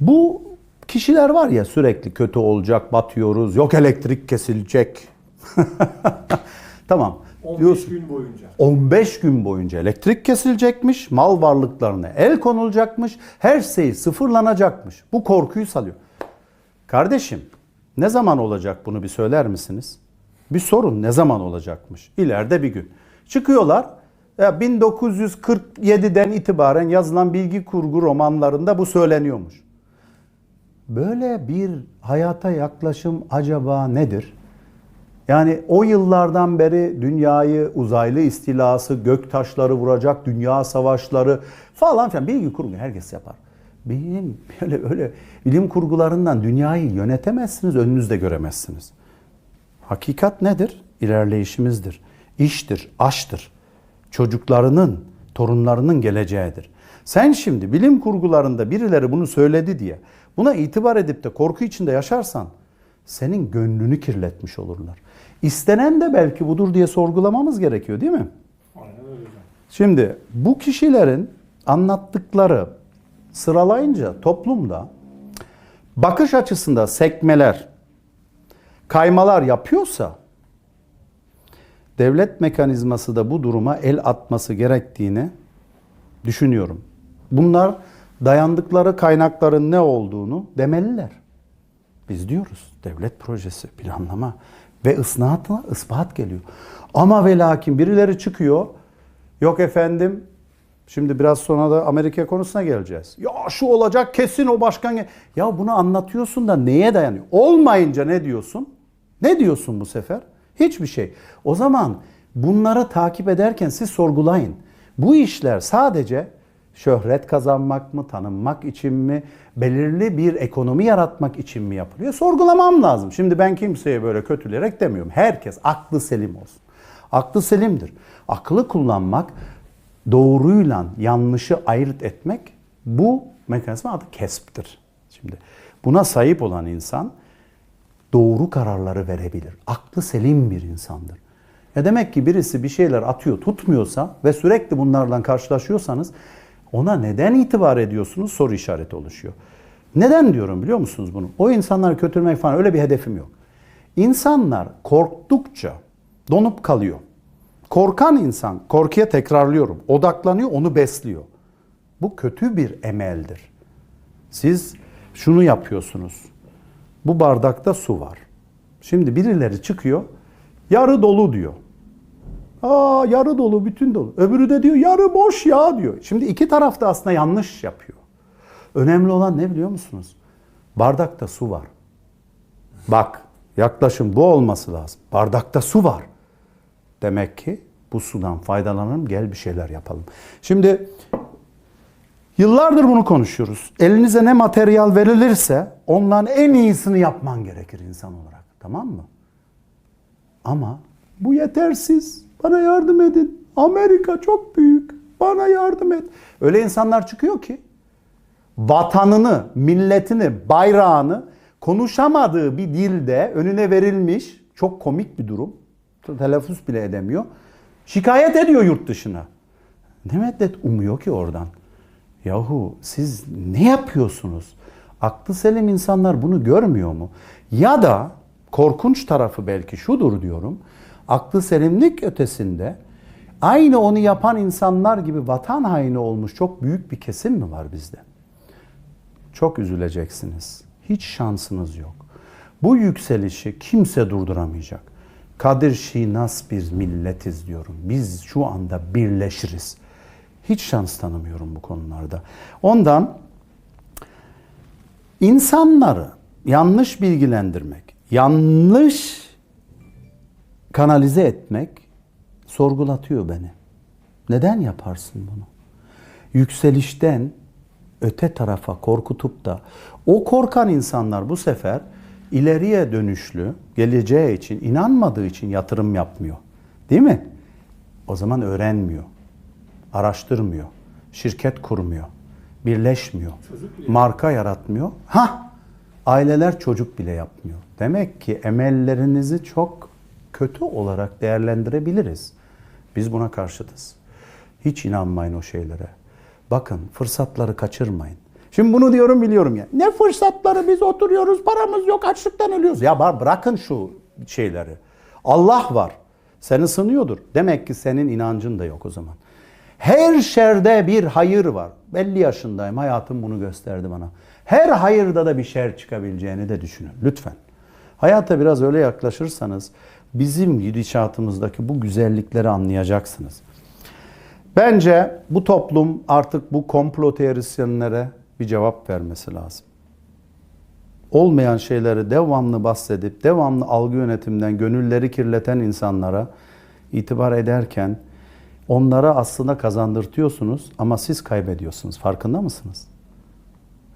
Bu kişiler var ya sürekli kötü olacak, batıyoruz, yok elektrik kesilecek. tamam. 15 Diyorsun. gün boyunca. 15 gün boyunca elektrik kesilecekmiş, mal varlıklarına el konulacakmış, her şey sıfırlanacakmış. Bu korkuyu salıyor. Kardeşim, ne zaman olacak bunu bir söyler misiniz? Bir sorun ne zaman olacakmış? İleride bir gün. Çıkıyorlar. Ya 1947'den itibaren yazılan bilgi kurgu romanlarında bu söyleniyormuş. Böyle bir hayata yaklaşım acaba nedir? Yani o yıllardan beri dünyayı uzaylı istilası, gök taşları vuracak, dünya savaşları falan filan bilgi kurgu herkes yapar. Bilim böyle öyle bilim kurgularından dünyayı yönetemezsiniz, önünüzde göremezsiniz. Hakikat nedir? İlerleyişimizdir. İştir, aştır. Çocuklarının, torunlarının geleceğidir. Sen şimdi bilim kurgularında birileri bunu söyledi diye buna itibar edip de korku içinde yaşarsan senin gönlünü kirletmiş olurlar. İstenen de belki budur diye sorgulamamız gerekiyor değil mi? Şimdi bu kişilerin anlattıkları sıralayınca toplumda bakış açısında sekmeler, kaymalar yapıyorsa devlet mekanizması da bu duruma el atması gerektiğini düşünüyorum. Bunlar dayandıkları kaynakların ne olduğunu demeliler. Biz diyoruz devlet projesi, planlama ve ısnatla ispat geliyor. Ama ve lakin birileri çıkıyor. Yok efendim şimdi biraz sonra da Amerika konusuna geleceğiz. Ya şu olacak kesin o başkan. Ya bunu anlatıyorsun da neye dayanıyor? Olmayınca ne diyorsun? Ne diyorsun bu sefer? Hiçbir şey. O zaman bunları takip ederken siz sorgulayın. Bu işler sadece şöhret kazanmak mı, tanınmak için mi, belirli bir ekonomi yaratmak için mi yapılıyor? Sorgulamam lazım. Şimdi ben kimseye böyle kötüleyerek demiyorum. Herkes aklı selim olsun. Aklı selimdir. Aklı kullanmak, doğruyla yanlışı ayırt etmek bu mekanizma adı kesptir. Şimdi buna sahip olan insan doğru kararları verebilir. Aklı selim bir insandır. Ya demek ki birisi bir şeyler atıyor, tutmuyorsa ve sürekli bunlarla karşılaşıyorsanız ona neden itibar ediyorsunuz soru işareti oluşuyor. Neden diyorum biliyor musunuz bunu? O insanları kötülemek falan öyle bir hedefim yok. İnsanlar korktukça donup kalıyor. Korkan insan, korkuya tekrarlıyorum, odaklanıyor, onu besliyor. Bu kötü bir emeldir. Siz şunu yapıyorsunuz. Bu bardakta su var. Şimdi birileri çıkıyor, yarı dolu diyor. Aa yarı dolu, bütün dolu. Öbürü de diyor yarı boş ya diyor. Şimdi iki taraf da aslında yanlış yapıyor. Önemli olan ne biliyor musunuz? Bardakta su var. Bak yaklaşım bu olması lazım. Bardakta su var. Demek ki bu sudan faydalanalım, gel bir şeyler yapalım. Şimdi yıllardır bunu konuşuyoruz. Elinize ne materyal verilirse ondan en iyisini yapman gerekir insan olarak. Tamam mı? Ama bu yetersiz. Bana yardım edin. Amerika çok büyük. Bana yardım et. Öyle insanlar çıkıyor ki vatanını, milletini, bayrağını konuşamadığı bir dilde önüne verilmiş çok komik bir durum. Telaffuz bile edemiyor. Şikayet ediyor yurt dışına. Ne meddet umuyor ki oradan? Yahu siz ne yapıyorsunuz? Aklı selim insanlar bunu görmüyor mu? Ya da korkunç tarafı belki şudur diyorum. Aklı selimlik ötesinde aynı onu yapan insanlar gibi vatan haini olmuş çok büyük bir kesim mi var bizde? Çok üzüleceksiniz. Hiç şansınız yok. Bu yükselişi kimse durduramayacak. Kadir şinas bir milletiz diyorum. Biz şu anda birleşiriz. Hiç şans tanımıyorum bu konularda. Ondan insanları yanlış bilgilendirmek, yanlış kanalize etmek sorgulatıyor beni. Neden yaparsın bunu? Yükselişten öte tarafa korkutup da o korkan insanlar bu sefer ileriye dönüşlü geleceği için inanmadığı için yatırım yapmıyor. Değil mi? O zaman öğrenmiyor. Araştırmıyor. Şirket kurmuyor. Birleşmiyor. Marka yaratmıyor. Ha, aileler çocuk bile yapmıyor. Demek ki emellerinizi çok kötü olarak değerlendirebiliriz. Biz buna karşıtız. Hiç inanmayın o şeylere. Bakın fırsatları kaçırmayın. Şimdi bunu diyorum biliyorum ya. Ne fırsatları biz oturuyoruz paramız yok açlıktan ölüyoruz. Ya bırakın şu şeyleri. Allah var. Seni sınıyordur. Demek ki senin inancın da yok o zaman. Her şerde bir hayır var. 50 yaşındayım. Hayatım bunu gösterdi bana. Her hayırda da bir şer çıkabileceğini de düşünün. Lütfen. Hayata biraz öyle yaklaşırsanız bizim gidişatımızdaki bu güzellikleri anlayacaksınız. Bence bu toplum artık bu komplo teorisyenlere bir cevap vermesi lazım. Olmayan şeyleri devamlı bahsedip devamlı algı yönetimden gönülleri kirleten insanlara itibar ederken onlara aslında kazandırtıyorsunuz ama siz kaybediyorsunuz. Farkında mısınız?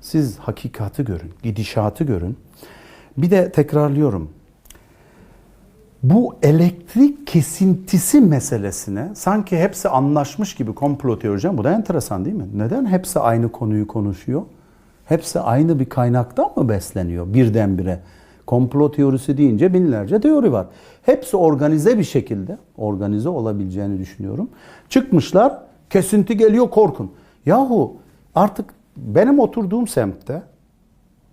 Siz hakikati görün, gidişatı görün. Bir de tekrarlıyorum. Bu elektrik kesintisi meselesine sanki hepsi anlaşmış gibi komplo teorisi. Bu da enteresan değil mi? Neden hepsi aynı konuyu konuşuyor? Hepsi aynı bir kaynaktan mı besleniyor birdenbire? Komplo teorisi deyince binlerce teori var. Hepsi organize bir şekilde, organize olabileceğini düşünüyorum. Çıkmışlar, kesinti geliyor korkun. Yahu artık benim oturduğum semtte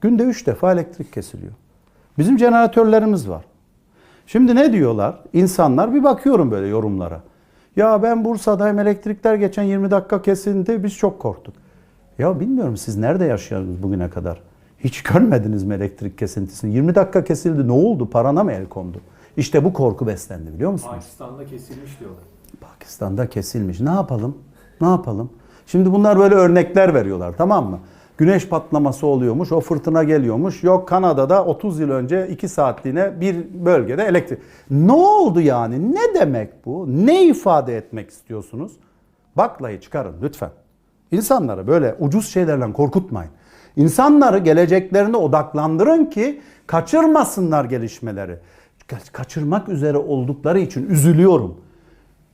günde üç defa elektrik kesiliyor. Bizim jeneratörlerimiz var. Şimdi ne diyorlar? İnsanlar bir bakıyorum böyle yorumlara. Ya ben Bursa'dayım elektrikler geçen 20 dakika kesildi biz çok korktuk. Ya bilmiyorum siz nerede yaşıyorsunuz bugüne kadar? Hiç görmediniz mi elektrik kesintisini? 20 dakika kesildi ne oldu? Parana mı el kondu? İşte bu korku beslendi biliyor musunuz? Pakistan'da kesilmiş diyorlar. Pakistan'da kesilmiş. Ne yapalım? Ne yapalım? Şimdi bunlar böyle örnekler veriyorlar tamam mı? Güneş patlaması oluyormuş, o fırtına geliyormuş. Yok Kanada'da 30 yıl önce 2 saatliğine bir bölgede elektrik. Ne oldu yani? Ne demek bu? Ne ifade etmek istiyorsunuz? Baklayı çıkarın lütfen. İnsanları böyle ucuz şeylerle korkutmayın. İnsanları geleceklerine odaklandırın ki kaçırmasınlar gelişmeleri. Ka- Kaçırmak üzere oldukları için üzülüyorum.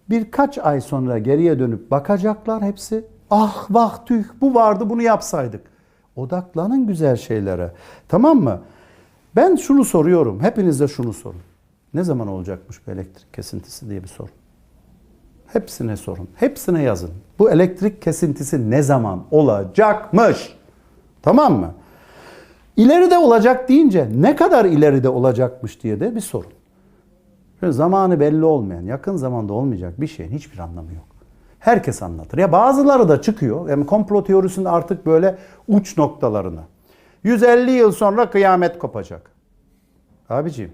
Birkaç ay sonra geriye dönüp bakacaklar hepsi. Ah vah tüh bu vardı bunu yapsaydık. Odaklanın güzel şeylere. Tamam mı? Ben şunu soruyorum. Hepiniz de şunu sorun. Ne zaman olacakmış bu elektrik kesintisi diye bir sorun. Hepsine sorun. Hepsine yazın. Bu elektrik kesintisi ne zaman olacakmış? Tamam mı? İleride olacak deyince ne kadar ileride olacakmış diye de bir sorun. Böyle zamanı belli olmayan, yakın zamanda olmayacak bir şeyin hiçbir anlamı yok. Herkes anlatır. Ya bazıları da çıkıyor. Yani komplo teorisinin artık böyle uç noktalarını. 150 yıl sonra kıyamet kopacak. Abiciğim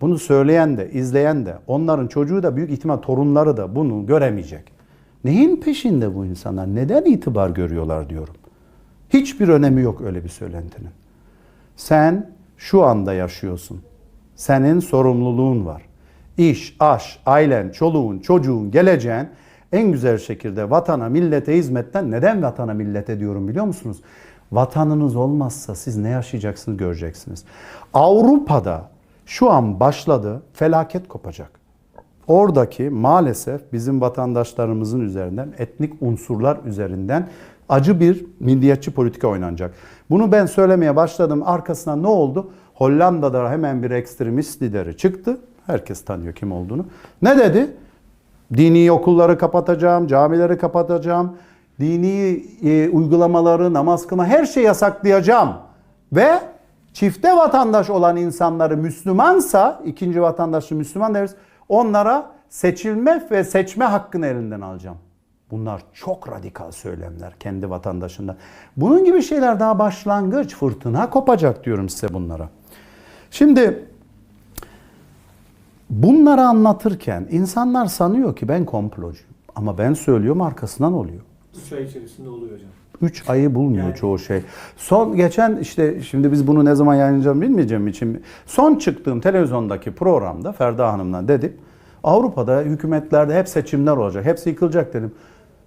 bunu söyleyen de, izleyen de, onların çocuğu da büyük ihtimal torunları da bunu göremeyecek. Neyin peşinde bu insanlar? Neden itibar görüyorlar diyorum. Hiçbir önemi yok öyle bir söylentinin. Sen şu anda yaşıyorsun. Senin sorumluluğun var. İş, aş, ailen, çoluğun, çocuğun, geleceğin en güzel şekilde vatana, millete hizmetten neden vatana, millete diyorum biliyor musunuz? Vatanınız olmazsa siz ne yaşayacaksınız göreceksiniz. Avrupa'da şu an başladı felaket kopacak. Oradaki maalesef bizim vatandaşlarımızın üzerinden etnik unsurlar üzerinden acı bir milliyetçi politika oynanacak. Bunu ben söylemeye başladım. Arkasından ne oldu? Hollanda'da hemen bir ekstremist lideri çıktı. Herkes tanıyor kim olduğunu. Ne dedi? Dini okulları kapatacağım, camileri kapatacağım, dini e, uygulamaları, namaz kılma her şeyi yasaklayacağım. Ve çifte vatandaş olan insanları Müslümansa, ikinci vatandaşı Müslüman deriz, onlara seçilme ve seçme hakkını elinden alacağım. Bunlar çok radikal söylemler kendi vatandaşında. Bunun gibi şeyler daha başlangıç, fırtına kopacak diyorum size bunlara. Şimdi bunları anlatırken insanlar sanıyor ki ben komplocuyum. Ama ben söylüyorum arkasından oluyor. 3 ay içerisinde oluyor hocam. 3 ayı bulmuyor Yani- çoğu şey. Son geçen işte şimdi biz bunu ne zaman yayınlayacağım bilmeyeceğim için son çıktığım televizyondaki programda Ferda Hanım'la dedim. Avrupa'da hükümetlerde hep seçimler olacak. Hepsi yıkılacak dedim.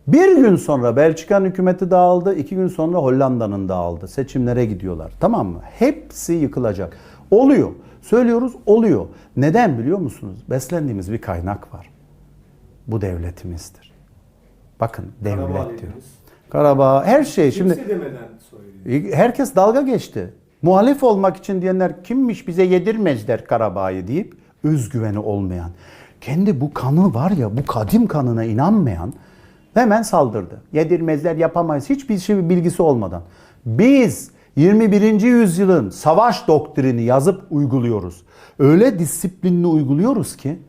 Bir gün sonra Belçika'nın hükümeti dağıldı. iki gün sonra Hollanda'nın dağıldı. Seçimlere gidiyorlar. Tamam mı? Hepsi yıkılacak. Oluyor. Söylüyoruz oluyor. Neden biliyor musunuz? Beslendiğimiz bir kaynak var. Bu devletimizdir. Bakın devlet Karabağ diyor. Karabağ her şey. Şimdi Kimse demeden söylüyor. herkes dalga geçti. Muhalif olmak için diyenler kimmiş bize yedirmezler Karabağ'ı deyip özgüveni olmayan, kendi bu kanı var ya bu kadim kanına inanmayan hemen saldırdı. Yedirmezler yapamayız hiçbir şey bilgisi olmadan. Biz 21. yüzyılın savaş doktrini yazıp uyguluyoruz. Öyle disiplinli uyguluyoruz ki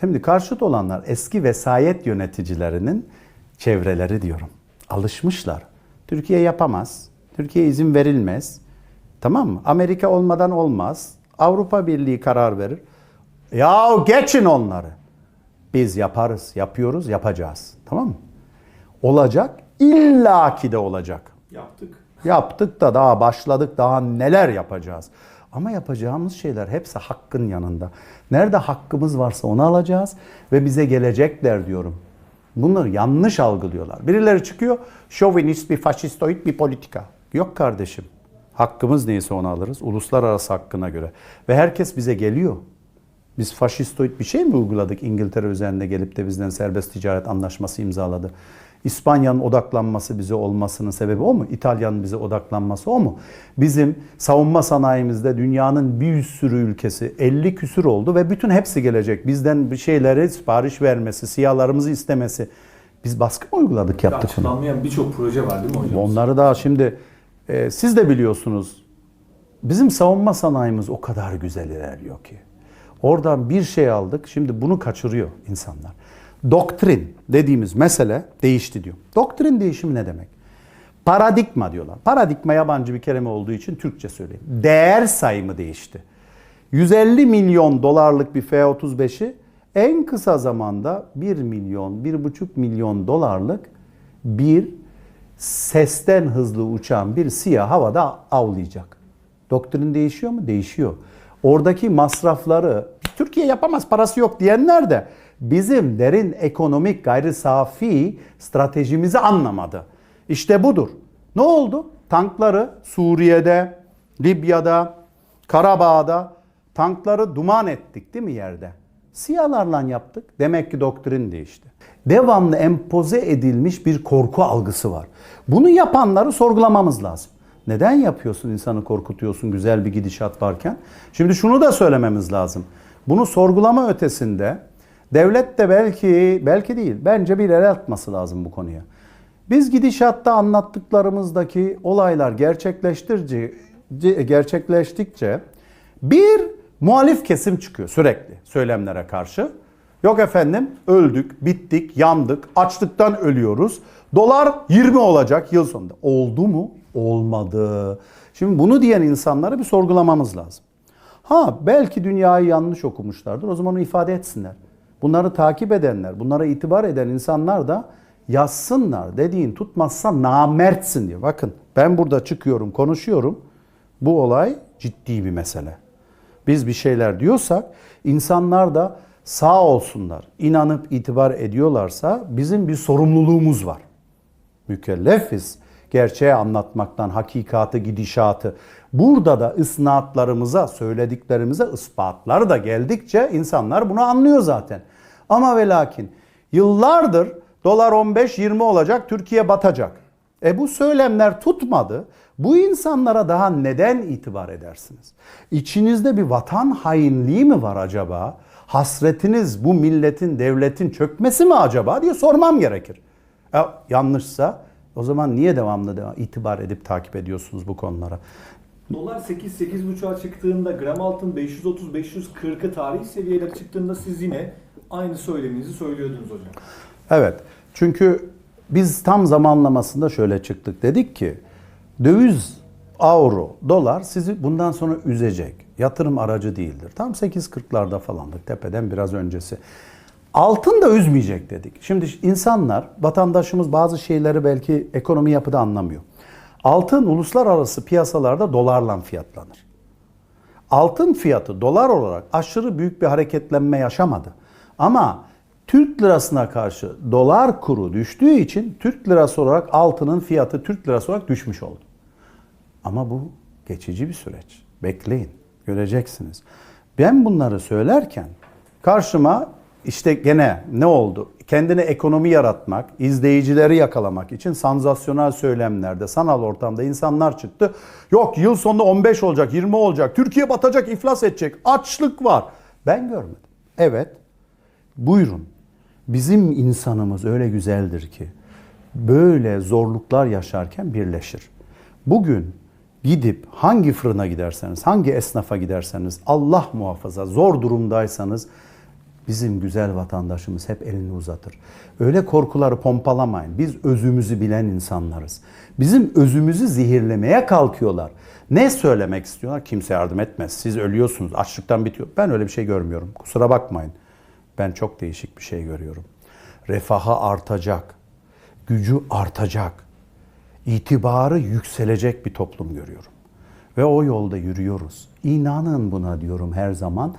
Şimdi karşıt olanlar eski vesayet yöneticilerinin çevreleri diyorum. Alışmışlar. Türkiye yapamaz. Türkiye izin verilmez. Tamam mı? Amerika olmadan olmaz. Avrupa Birliği karar verir. Ya geçin onları. Biz yaparız, yapıyoruz, yapacağız. Tamam mı? Olacak. illaki de olacak. Yaptık. Yaptık da daha başladık daha neler yapacağız. Ama yapacağımız şeyler hepsi hakkın yanında. Nerede hakkımız varsa onu alacağız ve bize gelecekler diyorum. Bunları yanlış algılıyorlar. Birileri çıkıyor, şovinist bir faşistoid bir politika. Yok kardeşim. Hakkımız neyse onu alırız. Uluslararası hakkına göre. Ve herkes bize geliyor. Biz faşistoid bir şey mi uyguladık İngiltere üzerinde gelip de bizden serbest ticaret anlaşması imzaladı? İspanya'nın odaklanması bize olmasının sebebi o mu? İtalya'nın bize odaklanması o mu? Bizim savunma sanayimizde dünyanın bir sürü ülkesi 50 küsür oldu ve bütün hepsi gelecek. Bizden bir şeyleri sipariş vermesi, siyahlarımızı istemesi. Biz baskı mı uyguladık yaptık bunu? Açıklanmayan birçok proje var değil mi hocam? Onları daha şimdi e, siz de biliyorsunuz. Bizim savunma sanayimiz o kadar güzel ilerliyor ki. Oradan bir şey aldık. Şimdi bunu kaçırıyor insanlar. Doktrin dediğimiz mesele değişti diyor. Doktrin değişimi ne demek? Paradigma diyorlar. Paradigma yabancı bir kelime olduğu için Türkçe söyleyeyim. Değer sayımı değişti. 150 milyon dolarlık bir F-35'i en kısa zamanda 1 milyon, 1,5 milyon dolarlık bir sesten hızlı uçan bir siyah havada avlayacak. Doktrin değişiyor mu? Değişiyor. Oradaki masrafları Türkiye yapamaz parası yok diyenler de bizim derin ekonomik gayri safi stratejimizi anlamadı. İşte budur. Ne oldu? Tankları Suriye'de, Libya'da, Karabağ'da tankları duman ettik değil mi yerde? Siyahlarla yaptık. Demek ki doktrin değişti. Devamlı empoze edilmiş bir korku algısı var. Bunu yapanları sorgulamamız lazım. Neden yapıyorsun insanı korkutuyorsun güzel bir gidişat varken? Şimdi şunu da söylememiz lazım. Bunu sorgulama ötesinde devlet de belki belki değil bence bir el atması lazım bu konuya. Biz gidişatta anlattıklarımızdaki olaylar gerçekleştikçe bir muhalif kesim çıkıyor sürekli söylemlere karşı. Yok efendim öldük, bittik, yandık, açlıktan ölüyoruz. Dolar 20 olacak yıl sonunda. Oldu mu? Olmadı. Şimdi bunu diyen insanları bir sorgulamamız lazım. Ha belki dünyayı yanlış okumuşlardır. O zaman onu ifade etsinler. Bunları takip edenler, bunlara itibar eden insanlar da yazsınlar. Dediğin tutmazsa namertsin diyor. Bakın ben burada çıkıyorum, konuşuyorum. Bu olay ciddi bir mesele. Biz bir şeyler diyorsak insanlar da sağ olsunlar. inanıp itibar ediyorlarsa bizim bir sorumluluğumuz var. Mükellefiz gerçeği anlatmaktan, hakikatı, gidişatı. Burada da ısnatlarımıza, söylediklerimize ispatlar da geldikçe insanlar bunu anlıyor zaten. Ama ve lakin yıllardır dolar 15-20 olacak, Türkiye batacak. E bu söylemler tutmadı. Bu insanlara daha neden itibar edersiniz? İçinizde bir vatan hainliği mi var acaba? Hasretiniz bu milletin, devletin çökmesi mi acaba diye sormam gerekir. E, yanlışsa o zaman niye devamlı devam, itibar edip takip ediyorsunuz bu konulara? Dolar 8-8.5'a çıktığında gram altın 530-540'ı tarihi seviyelere çıktığında siz yine aynı söyleminizi söylüyordunuz hocam. Evet. Çünkü biz tam zamanlamasında şöyle çıktık. Dedik ki döviz, avro, dolar sizi bundan sonra üzecek. Yatırım aracı değildir. Tam 8.40'larda falandık tepeden biraz öncesi. Altın da üzmeyecek dedik. Şimdi insanlar, vatandaşımız bazı şeyleri belki ekonomi yapıda anlamıyor. Altın uluslararası piyasalarda dolarla fiyatlanır. Altın fiyatı dolar olarak aşırı büyük bir hareketlenme yaşamadı. Ama Türk lirasına karşı dolar kuru düştüğü için Türk lirası olarak altının fiyatı Türk lirası olarak düşmüş oldu. Ama bu geçici bir süreç. Bekleyin, göreceksiniz. Ben bunları söylerken karşıma işte gene ne oldu? Kendine ekonomi yaratmak, izleyicileri yakalamak için sanzasyonel söylemlerde, sanal ortamda insanlar çıktı. Yok yıl sonunda 15 olacak, 20 olacak, Türkiye batacak, iflas edecek, açlık var. Ben görmedim. Evet, buyurun. Bizim insanımız öyle güzeldir ki böyle zorluklar yaşarken birleşir. Bugün gidip hangi fırına giderseniz, hangi esnafa giderseniz, Allah muhafaza zor durumdaysanız bizim güzel vatandaşımız hep elini uzatır. Öyle korkuları pompalamayın. Biz özümüzü bilen insanlarız. Bizim özümüzü zehirlemeye kalkıyorlar. Ne söylemek istiyorlar? Kimse yardım etmez. Siz ölüyorsunuz. Açlıktan bitiyor. Ben öyle bir şey görmüyorum. Kusura bakmayın. Ben çok değişik bir şey görüyorum. Refahı artacak. Gücü artacak. itibarı yükselecek bir toplum görüyorum. Ve o yolda yürüyoruz. İnanın buna diyorum her zaman.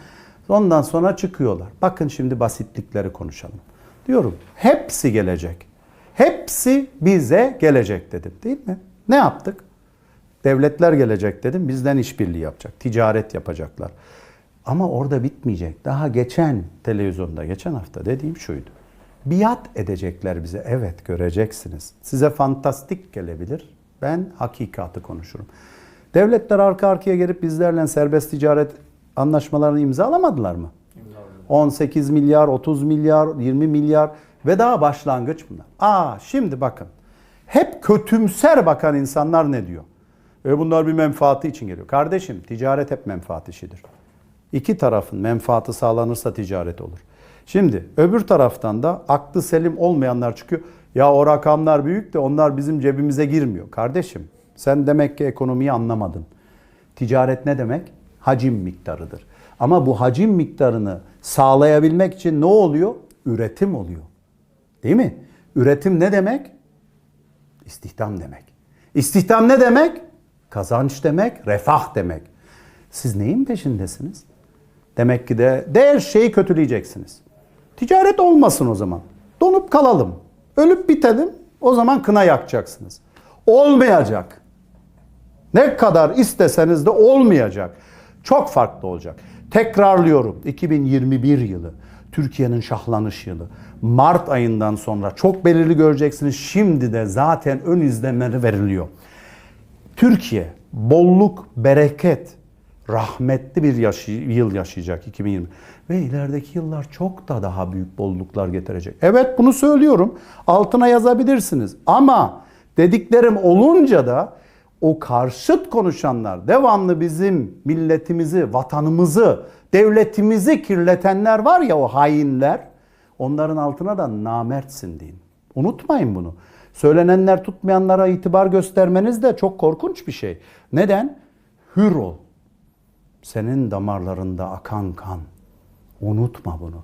Ondan sonra çıkıyorlar. Bakın şimdi basitlikleri konuşalım. Diyorum hepsi gelecek. Hepsi bize gelecek dedim değil mi? Ne yaptık? Devletler gelecek dedim. Bizden işbirliği yapacak. Ticaret yapacaklar. Ama orada bitmeyecek. Daha geçen televizyonda geçen hafta dediğim şuydu. Biat edecekler bize. Evet göreceksiniz. Size fantastik gelebilir. Ben hakikati konuşurum. Devletler arka arkaya gelip bizlerle serbest ticaret anlaşmalarını imzalamadılar mı? 18 milyar, 30 milyar, 20 milyar ve daha başlangıç bunlar. Aa şimdi bakın. Hep kötümser bakan insanlar ne diyor? E bunlar bir menfaati için geliyor. Kardeşim ticaret hep menfaat işidir. İki tarafın menfaati sağlanırsa ticaret olur. Şimdi öbür taraftan da aklı selim olmayanlar çıkıyor. Ya o rakamlar büyük de onlar bizim cebimize girmiyor. Kardeşim sen demek ki ekonomiyi anlamadın. Ticaret ne demek? Hacim miktarıdır. Ama bu hacim miktarını sağlayabilmek için ne oluyor? Üretim oluyor. Değil mi? Üretim ne demek? İstihdam demek. İstihdam ne demek? Kazanç demek, refah demek. Siz neyin peşindesiniz? Demek ki de, de her şeyi kötüleyeceksiniz. Ticaret olmasın o zaman. Donup kalalım. Ölüp bitelim. O zaman kına yakacaksınız. Olmayacak. Ne kadar isteseniz de olmayacak. Çok farklı olacak. Tekrarlıyorum. 2021 yılı. Türkiye'nin şahlanış yılı. Mart ayından sonra çok belirli göreceksiniz. Şimdi de zaten ön izlenmeleri veriliyor. Türkiye bolluk, bereket, rahmetli bir yaşı- yıl yaşayacak 2020. Ve ilerideki yıllar çok da daha büyük bolluklar getirecek. Evet bunu söylüyorum. Altına yazabilirsiniz. Ama dediklerim olunca da o karşıt konuşanlar, devamlı bizim milletimizi, vatanımızı, devletimizi kirletenler var ya o hainler. Onların altına da namertsin deyin. Unutmayın bunu. Söylenenler tutmayanlara itibar göstermeniz de çok korkunç bir şey. Neden? Hür ol. Senin damarlarında akan kan. Unutma bunu.